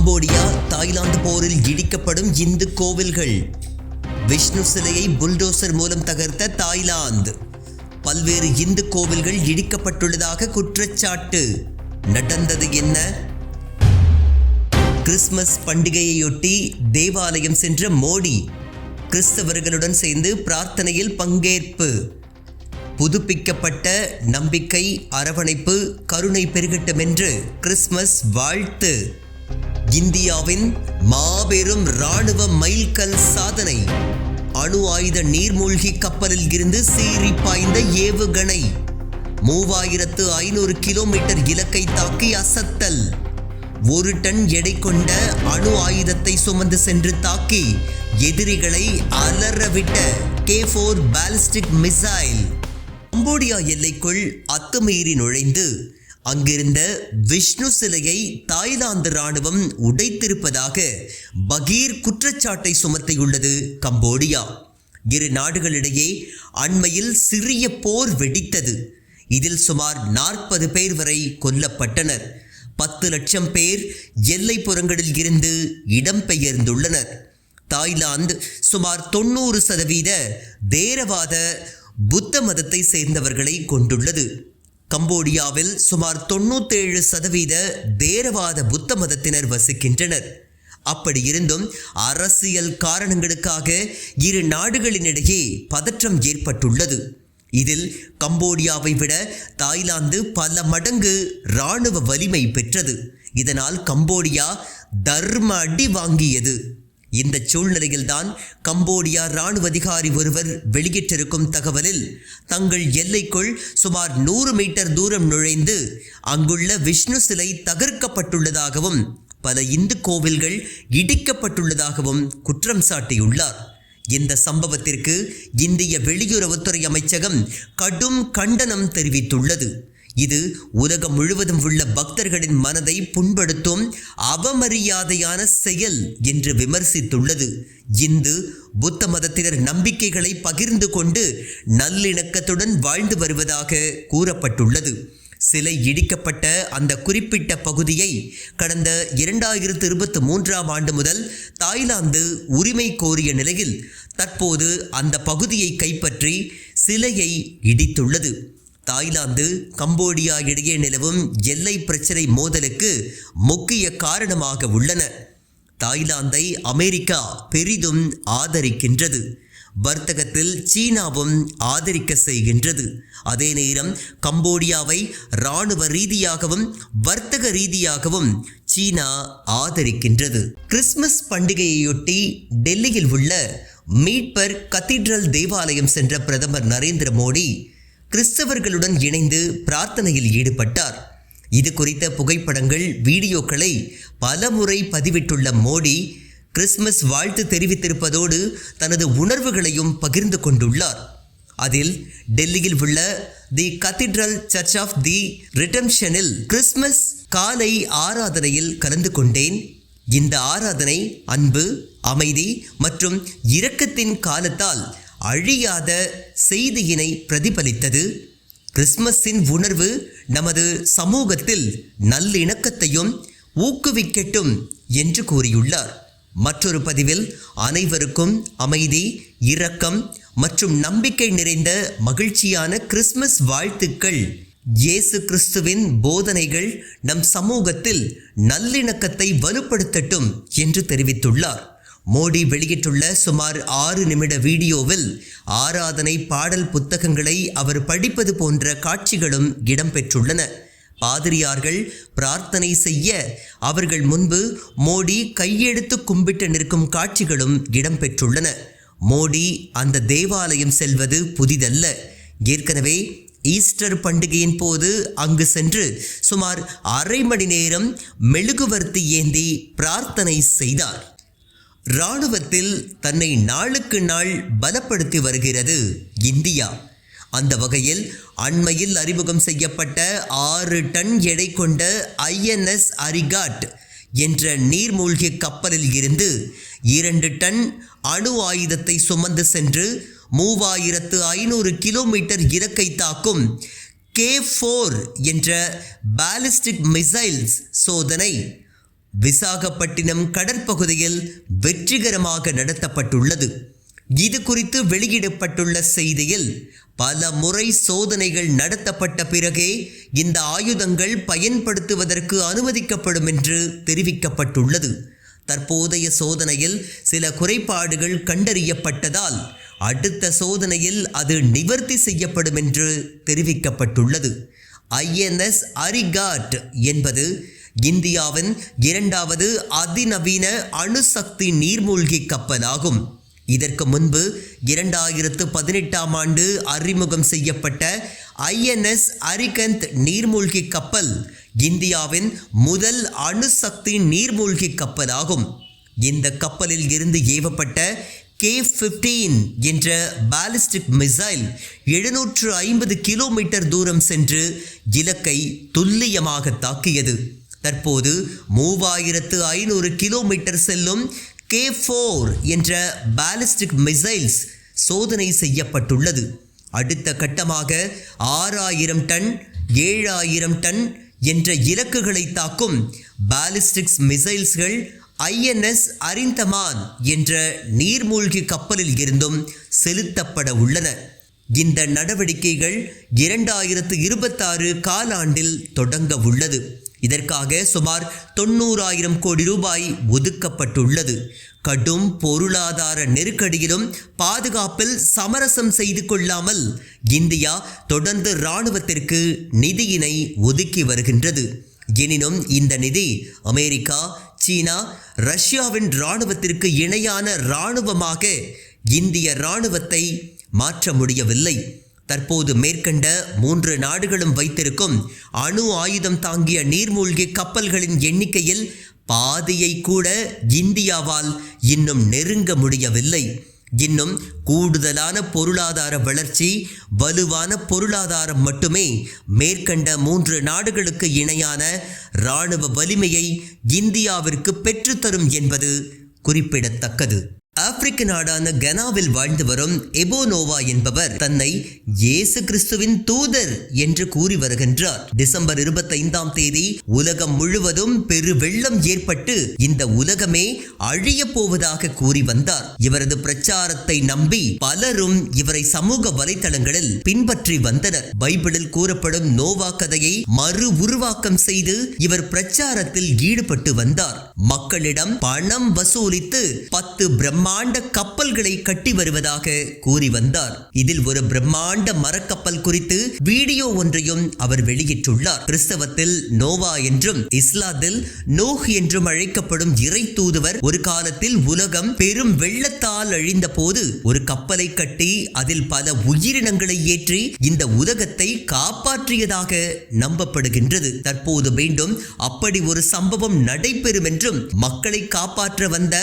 Cambodia Thailand போரில் இடிக்கப்படும் இந்து கோவில்கள். விஷ்ணு சிலையை புல்டோசர் மூலம் தகர்த்த தாய்லாந்து. பல்வேறு இந்து கோவில்கள் இடிக்கப்பட்டுள்ளதாக குற்றச்சாட்டு. நடந்தது என்ன? கிறிஸ்மஸ் பண்டிகையையொட்டி தேவாலயம் சென்ற மோடி கிறிஸ்தவர்களுடன் சேர்ந்து பிரார்த்தனையில் பங்கேற்பு. புதுப்பிக்கப்பட்ட நம்பிக்கை அரவணைப்பு கருணை பெருகட்டும் என்று கிறிஸ்மஸ் வாழ்த்து. இந்தியாவின் மாபெரும் ராணுவ மைல்கல் சாதனை. அணு ஆயுத நீர்மூழ்கி கப்பலில் இருந்து சீறி பாய்ந்த ஏவுகணை. மூவாயிரத்து ஐநூறு கிலோமீட்டர் இலக்கை தாக்கி அசத்தல். ஒரு டன் எடை கொண்ட அணு ஆயுதத்தை சுமந்து சென்று தாக்கி எதிரிகளை அலறவிட்ட K four ballistic missile. Cambodia எல்லைக்குள் அத்துமீறி நுழைந்து அங்கிருந்த விஷ்ணு சிலையை தாய்லாந்து ராணுவம் உடைத்திருப்பதாக பகீர் குற்றச்சாட்டை சுமத்தியுள்ளது கம்போடியா. இரு நாடுகளிடையே அண்மையில் சிறிய போர் வெடித்தது. இதில் சுமார் நாற்பது பேர் வரை கொல்லப்பட்டனர். பத்து லட்சம் பேர் எல்லைப்புறங்களில் இருந்து இடம்பெயர்ந்துள்ளனர். தாய்லாந்து சுமார் தொண்ணூறு சதவீத தேரவாத புத்த மதத்தை சேர்ந்தவர்களை கொண்டுள்ளது. கம்போடியாவில் சுமார் தொண்ணூத்தேழு சதவீத தேரவாத புத்த மதத்தினர் வசிக்கின்றனர். அப்படி இருந்தும் அரசியல் காரணங்களுக்காக இரு நாடுகளினிடையே பதற்றம் ஏற்பட்டுள்ளது. இதில் கம்போடியாவை விட தாய்லாந்து பல மடங்கு இராணுவ வலிமை பெற்றது. இதனால் கம்போடியா தர்ம அடி வாங்கியது. இந்த சூழ்நிலையில்தான் கம்போடியா இராணுவ அதிகாரி ஒருவர் வெளியிட்டிருக்கும் தகவலில் தங்கள் எல்லைக்குள் சுமார் நூறு மீட்டர் தூரம் நுழைந்து அங்குள்ள விஷ்ணு சிலை தகர்க்கப்பட்டுள்ளதாகவும் பல இந்து கோவில்கள் இடிக்கப்பட்டுள்ளதாகவும் குற்றம் சாட்டியுள்ளார். இந்த சம்பவத்திற்கு இந்திய வெளியுறவுத்துறை அமைச்சகம் கடும் கண்டனம் தெரிவித்துள்ளது. இது உலகம் முழுவதும் உள்ள பக்தர்களின் மனதை புண்படுத்தும் அவமரியாதையான செயல் என்று விமர்சித்துள்ளது. இந்து புத்த மதத்தினர் நம்பிக்கைகளை பகிர்ந்து கொண்டு நல்லிணக்கத்துடன் வாழ்ந்து வருவதாக கூறப்பட்டுள்ளது. சிலை இடிக்கப்பட்ட அந்த குறிப்பிட்ட பகுதியை கடந்த இரண்டாயிரத்து இருபத்தி மூன்றாம் ஆண்டு முதல் தாய்லாந்து உரிமை கோரிய நிலையில் தற்போது அந்த பகுதியை கைப்பற்றி சிலையை இடித்துள்ளது. தாய்லாந்து கம்போடியா இடையே நிலவும் எல்லை பிரச்சினை மோதலுக்கு முக்கிய காரணமாக உள்ளன. தாய்லாந்தை அமெரிக்கா பெரிதும் ஆதரிக்கின்றது. வர்த்தகத்தில் சீனாவும் ஆதரிக்க செய்கின்றது. அதே நேரம் கம்போடியாவை இராணுவ ரீதியாகவும் வர்த்தக ரீதியாகவும் சீனா ஆதரிக்கின்றது. கிறிஸ்மஸ் பண்டிகையையொட்டி டெல்லியில் உள்ள மீட்பர் கத்தீட்ரல் தேவாலயம் சென்ற பிரதமர் நரேந்திர மோடி கிறிஸ்தவர்களுடன் இணைந்து பிரார்த்தனையில் ஈடுபட்டார். இது குறித்த புகைப்படங்கள் வீடியோக்களை பலமுறை பதிவிட்டுள்ள மோடி கிறிஸ்மஸ் வாழ்த்து தெரிவித்திருப்பதோடு தனது உணர்வுகளையும் பகிர்ந்து கொண்டுள்ளார். அதில் டெல்லியில் உள்ள the cathedral church of the ரிடம்ஷனில் Christmas காலை ஆராதனையில் கலந்து கொண்டேன். இந்த ஆராதனை அன்பு அமைதி மற்றும் இரக்கத்தின் காலத்தால் அழியாத செய்தியினை பிரதிபலித்தது. கிறிஸ்மஸின் உணர்வு நமது சமூகத்தில் நல்லிணக்கத்தையும் ஊக்குவிக்கட்டும் என்று கூறியுள்ளார். மற்றொரு பதிவில் அனைவருக்கும் அமைதி இரக்கம் மற்றும் நம்பிக்கை நிறைந்த மகிழ்ச்சியான கிறிஸ்மஸ் வாழ்த்துக்கள். இயேசு கிறிஸ்துவின் போதனைகள் நம் சமூகத்தில் நல்லிணக்கத்தை வலுப்படுத்தட்டும் என்று தெரிவித்துள்ளார். மோடி வெளியிட்டுள்ள சுமார் ஆறு நிமிட வீடியோவில் ஆராதனை பாடல் புத்தகங்களை அவர் படிப்பது போன்ற காட்சிகளும் இடம்பெற்றுள்ளன. பாதிரியார்கள் பிரார்த்தனை செய்ய அவர்கள் முன்பு மோடி கையெடுத்து கும்பிட்டு நிற்கும் காட்சிகளும் இடம்பெற்றுள்ளன. மோடி அந்த தேவாலயம் செல்வது புதிதல்ல. ஏற்கனவே ஈஸ்டர் பண்டிகையின் போது அங்கு சென்று சுமார் அரை மணி நேரம் மெழுகுவர்த்தி ஏந்தி பிரார்த்தனை செய்தார். இராணுவத்தில் தன்னை நாளுக்கு நாள் பலப்படுத்தி வருகிறது இந்தியா. அந்த வகையில் அண்மையில் அறிமுகம் செய்யப்பட்ட ஆறு டன் எடை கொண்ட ஐஎன்எஸ் அரிகாட் என்ற நீர்மூழ்கிய கப்பலில் இருந்து இரண்டு டன் அணு ஆயுதத்தை சுமந்து சென்று மூவாயிரத்து ஐநூறு கிலோமீட்டர் இலக்கை தாக்கும் கே ஃபோர் என்ற பாலிஸ்டிக் மிசைல்ஸ் சோதனை விசாகப்பட்டினம் கடற்பகுதியில் வெற்றிகரமாக நடத்தப்பட்டுள்ளது. இது குறித்து வெளியிடப்பட்டுள்ள செய்தியில் பல முறை சோதனைகள் நடத்தப்பட்ட பிறகே இந்த ஆயுதங்கள் பயன்படுத்துவதற்கு அனுமதிக்கப்படும் என்று தெரிவிக்கப்பட்டுள்ளது. தற்போதைய சோதனையில் சில குறைபாடுகள் கண்டறியப்பட்டதால் அடுத்த சோதனையில் அது நிவர்த்தி செய்யப்படும் என்று தெரிவிக்கப்பட்டுள்ளது. ஐஎன்எஸ் அரிகாட் என்பது இந்தியாவின் இரண்டாவது அதிநவீன அணுசக்தி நீர்மூழ்கி கப்பலாகும். இதற்கு முன்பு இரண்டாயிரத்து பதினெட்டாம் ஆண்டு அறிமுகம் செய்யப்பட்ட ஐஎன்எஸ் அரிகந்த் நீர்மூழ்கி கப்பல் இந்தியாவின் முதல் அணுசக்தி நீர்மூழ்கி கப்பலாகும். இந்த கப்பலில் இருந்து ஏவப்பட்ட கே ஃபிஃப்டீன் என்ற பாலிஸ்டிக் மிசைல் எழுநூற்று ஐம்பது கிலோமீட்டர் தூரம் சென்று இலக்கை துல்லியமாக தாக்கியது. தற்போது மூவாயிரத்து ஐநூறு கிலோமீட்டர் செல்லும் கே ஃபோர் என்ற பாலிஸ்டிக் மிசைல்ஸ் சோதனை செய்யப்பட்டுள்ளது. அடுத்த கட்டமாக ஆறாயிரம் டன் ஏழாயிரம் டன் என்ற இலக்குகளை தாக்கும் பாலிஸ்டிக்ஸ் மிசைல்ஸ்கள் ஐஎன்எஸ் அரிந்தமான் என்ற நீர்மூழ்கி கப்பலில் இருந்தும் செலுத்தப்பட உள்ளன. இந்த நடவடிக்கைகள் இரண்டாயிரத்து இருபத்தாறு காலாண்டில் தொடங்க உள்ளது. இதற்காக சுமார் தொண்ணூறாயிரம் கோடி ரூபாய் ஒதுக்கப்பட்டுள்ளது. கடும் பொருளாதார நெருக்கடியிலும் பாதுகாப்பில் சமரசம் செய்து கொள்ளாமல் இந்தியா தொடர்ந்து இராணுவத்திற்கு நிதியினை ஒதுக்கி வருகின்றது. எனினும் இந்த நிதி அமெரிக்கா சீனா ரஷ்யாவின் இராணுவத்திற்கு இணையான இராணுவமாக இந்திய இராணுவத்தை மாற்ற முடியவில்லை. தற்போது மேற்கண்ட மூன்று நாடுகளும் வைத்திருக்கும் அணு ஆயுதம் தாங்கிய நீர்மூழ்கி கப்பல்களின் எண்ணிக்கையில் பாதியை கூட இந்தியாவால் இன்னும் நெருங்க முடியவில்லை. இன்னும் கூடுதலான பொருளாதார வளர்ச்சி வலுவான பொருளாதாரம் மட்டுமே மேற்கண்ட மூன்று நாடுகளுக்கு இணையான இராணுவ வலிமையை இந்தியாவிற்கு பெற்றுத்தரும் என்பது குறிப்பிடத்தக்கது. ஆப்பிரிக்க நாடான கனாவில் வாழ்ந்து வரும் எபோனோவா என்பவர் தன்னை இயேசு கிறிஸ்துவின் தூதர் என்று கூறி வருகின்றார். டிசம்பர் இருபத்தைந்தாம் தேதி உலகம் முழுவதும் பெரு வெள்ளம் ஏற்பட்டு இந்த உலகமே அழிய போவதாக கூறி வந்தார். இவரது பிரச்சாரத்தை நம்பி பலரும் இவரை சமூக வலைதளங்களில் பின்பற்றி வந்தனர். பைபிளில் கூறப்படும் நோவா கதையை மறு உருவாக்கம் செய்து இவர் பிரச்சாரத்தில் ஈடுபட்டு வந்தார். மக்களிடம் பணம் வசூலித்து பத்து பிரம்மா பிரம்மாண்ட கப்பல்களை கட்டி வருவதாக கூறி வந்தார். இதில் ஒரு பிரம்மாண்ட மரக்கப்பல் குறித்து வீடியோ ஒன்றையும் அவர் வெளியிட்டுள்ளார். கிறிஸ்தவத்தில் நோவா என்றும் இஸ்லாத்தில் நோஹ் என்றும் அழைக்கப்படும் இறை தூதுவர் ஒரு காலத்தில் உலகம் பெரும் வெள்ளத்தால் அழிந்த போது ஒரு கப்பலை கட்டி அதில் பல உயிரினங்களை ஏற்றி இந்த உலகத்தை காப்பாற்றியதாக நம்பப்படுகின்றது. தற்போது மீண்டும் அப்படி ஒரு சம்பவம் நடைபெறும் என்றும் மக்களை காப்பாற்ற வந்த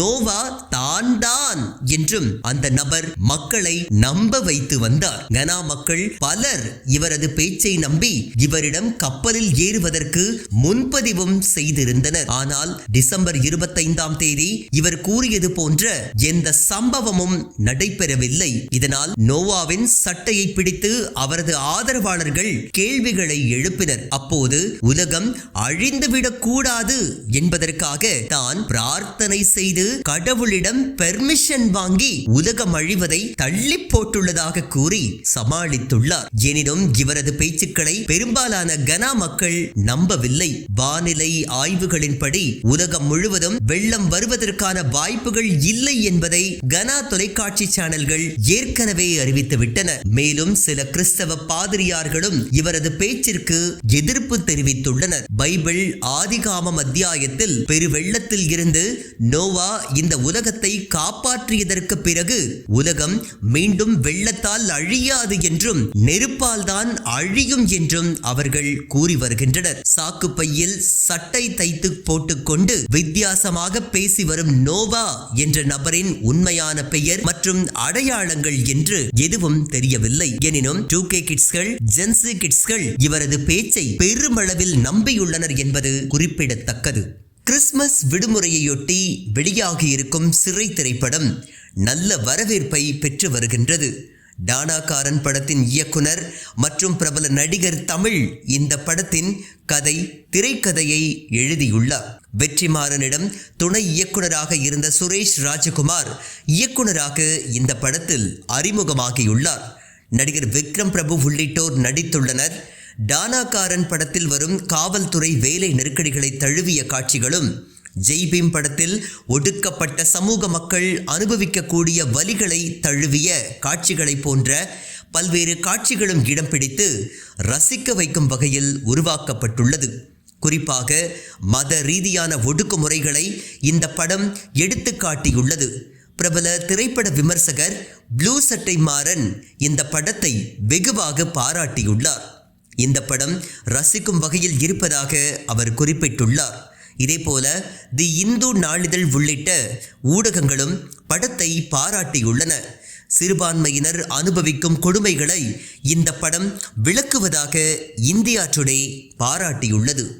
நோவா தான் தான் என்றும் அந்த நபர் மக்களை நம்ப வைத்து வந்தார். கனா மக்கள் பலர் இவரது பேச்சை நம்பி இவரிடம் கப்பலில் ஏறுவதற்கு முன்பதிவும் செய்திருந்தனர். ஆனால் டிசம்பர் இருபத்தைந்தாம் தேதி இவர் கூறியது போன்ற எந்த சம்பவமும் நடைபெறவில்லை. இதனால் நோவாவின் சட்டையை பிடித்து அவரது ஆதரவாளர்கள் கேள்விகளை எழுப்பினர். அப்போது உலகம் அழிந்துவிடக் கூடாது என்பதற்காக தான் பிரார்த்தனை செய்து கடவுளிடம் பெர்மிஷன் வாங்கி உலகம் அழிவதை தள்ளி போட்டுள்ளதாக கூறி சமாளித்துள்ளார். எனினும் இவரது பேச்சுக்களை பெரும்பாலான கனா மக்கள் நம்பவில்லை. வானிலை ஆய்வுகளின்படி உலகம் முழுவதும் வெள்ளம் வருவதற்கான வாய்ப்புகள் இல்லை என்பதை கனா தொலைக்காட்சி சேனல்கள் ஏற்கனவே அறிவித்துவிட்டன. மேலும் சில கிறிஸ்தவ பாதிரியார்களும் இவரது பேச்சிற்கு எதிர்ப்பு தெரிவித்துள்ளனர். பைபிள் ஆதிகாமம் அத்தியாயத்தில் பெருவெள்ளத்தில் இருந்து நோவா இந்த உலகத்தை காப்பாற்றியதற்கு பிறகு உலகம் மீண்டும் வெள்ளத்தால் அழியாது என்றும் நெருப்பால் தான் அழியும் என்றும் அவர்கள் கூறி வருகின்றனர். சாக்கு பையில் சட்டை தைத்து போட்டுக்கொண்டு வித்தியாசமாக பேசி வரும் நோவா என்ற நபரின் உண்மையான பெயர் மற்றும் அடையாளங்கள் என்று எதுவும் தெரியவில்லை. எனினும் டூ கே கிட்ஸ்கள் ஜென்சி கிட்ஸ்கள் இவரது பேச்சை பெருமளவில் நம்பியுள்ளனர் என்பது குறிப்பிடத்தக்கது. கிறிஸ்மஸ் விடுமுறையொட்டி வெளியாகியிருக்கும் சிறை திரைப்படம் நல்ல வரவேற்பை பெற்று வருகின்றது. டானாகாரன் படத்தின் இயக்குனர் மற்றும் பிரபல நடிகர் தமிழ் இந்த படத்தின் கதை திரைக்கதையை எழுதியுள்ளார். வெற்றிமாறனிடம் துணை இயக்குனராக இருந்த சுரேஷ் ராஜகுமார் இயக்குனராக இந்த படத்தில் அறிமுகமாகியுள்ளார். நடிகர் விக்ரம் பிரபு உள்ளிட்டோர் நடித்துள்ளனர். டானாக்காரன் படத்தில் வரும் காவல்துறை வேலை நெருக்கடிகளை தழுவிய காட்சிகளும் ஜெய்பீம் படத்தில் ஒடுக்கப்பட்ட சமூக மக்கள் அனுபவிக்கக்கூடிய வலிகளை தழுவிய காட்சிகளை போன்ற பல்வேறு காட்சிகளும் இடம் பிடித்து ரசிக்க வைக்கும் வகையில் உருவாக்கப்பட்டுள்ளது. குறிப்பாக மத ரீதியான ஒடுக்குமுறைகளை இந்த படம் எடுத்து காட்டியுள்ளது. பிரபல திரைப்பட விமர்சகர் ப்ளூ சட்டை மாறன் இந்த படத்தை வெகுவாக பாராட்டியுள்ளார். இந்த படம் ரசிக்கும் வகையில் இருப்பதாக அவர் குறிப்பிட்டுள்ளார். இதேபோல தி இந்து நாளிதழ் உள்ளிட்ட ஊடகங்களும் படத்தை பாராட்டியுள்ளன. சிறுபான்மையினர் அனுபவிக்கும் கொடுமைகளை இந்த படம் விளக்குவதாக இந்தியா டுடே பாராட்டியுள்ளது.